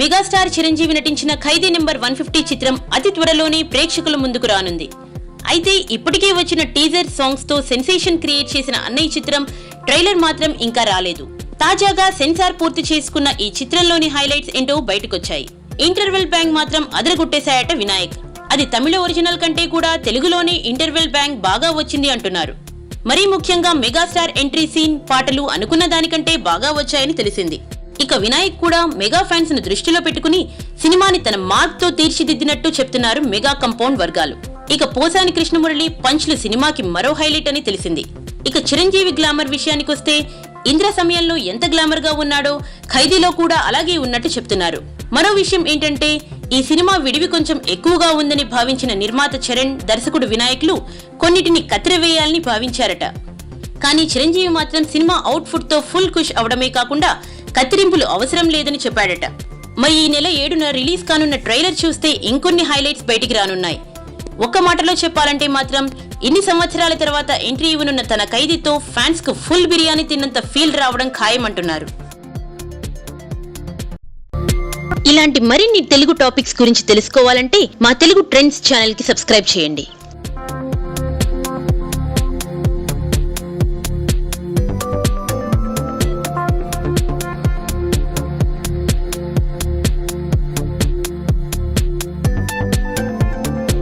Megastar Chiranjeevi నటించిన ఖైదీ number one fifty చిత్రం అతి త్వరలోనే ప్రేక్షకుల ముందుకు రానుంది. అయితే ఇప్పటికే వచ్చిన టీజర్ సాంగ్స్తో సెన్సేషన్ క్రియేట్ చేసిన అన్నయ్య చిత్రం ట్రైలర్ మాత్రం ఇంకా రాలేదు. తాజాగా సెన్సార్ పూర్తి చేసుకున్న ఈ చిత్రంలోని హైలైట్స్ ఏంటో బయటకొచ్చాయి. ఇంటర్వెల్ బ్యాంక్ మాత్రం అదరగొట్టేశాయట వినాయక్. అది తమిళ ఒరిజినల్ కంటే కూడా తెలుగులోనే ఇంటర్వెల్ బ్యాంక్ బాగా వచ్చింది అంటున్నారు. మరీ ముఖ్యంగా మెగాస్టార్ ఎంట్రీ సీన్ పాటలు అనుకున్న దానికంటే బాగా వచ్చాయని తెలిసింది. ఇక వినాయక్ కూడా మెగా ఫ్యాన్స్ను దృష్టిలో పెట్టుకుని సినిమాని తన మార్క్తో తీర్చిదిద్దినట్టు చెప్తున్నారు మెగా కంపౌండ్ వర్గాలు. ఇక పోసాని కృష్ణమురళి పంచ్లు సినిమాకి మరో హైలైట్ అని తెలిసింది. ఇక చిరంజీవి గ్లామర్ విషయానికొస్తే ఇంద్ర సమయంలో ఎంత గ్లామర్గా ఉన్నాడో ఖైదీలో కూడా అలాగే ఉన్నట్టు చెప్తున్నారు. మరో విషయం ఏంటంటే ఈ సినిమా విడివి కొంచెం ఎక్కువగా ఉందని భావించిన నిర్మాత చరణ్ దర్శకుడు వినాయకులు కొన్నిటిని కత్తిరవేయాలని భావించారట. కానీ చిరంజీవి మాత్రం సినిమా అవుట్ఫుట్తో ఫుల్ ఖుష్ అవడమే కాకుండా కత్తిరింపులు అవసరం లేదని చెప్పాడట. మరి ఈ నెల ఏడున రిలీజ్ కానున్న ట్రైలర్ చూస్తే ఇంకొన్ని హైలైట్స్ బయటికి రానున్నాయి. ఒక్క మాటలో చెప్పాలంటే మాత్రం ఇన్ని సంవత్సరాల తర్వాత ఎంట్రీ ఇవ్వనున్న తన ఖైదీతో ఫ్యాన్స్కు ఫుల్ బిర్యానీ తిన్నంత ఫీల్ రావడం ఖాయమంటున్నారు. ఇలాంటి మరిన్ని తెలుగు టాపిక్స్ గురించి తెలుసుకోవాలంటే మా తెలుగు ట్రెండ్స్ ఛానల్కి సబ్స్క్రైబ్ చేయండి.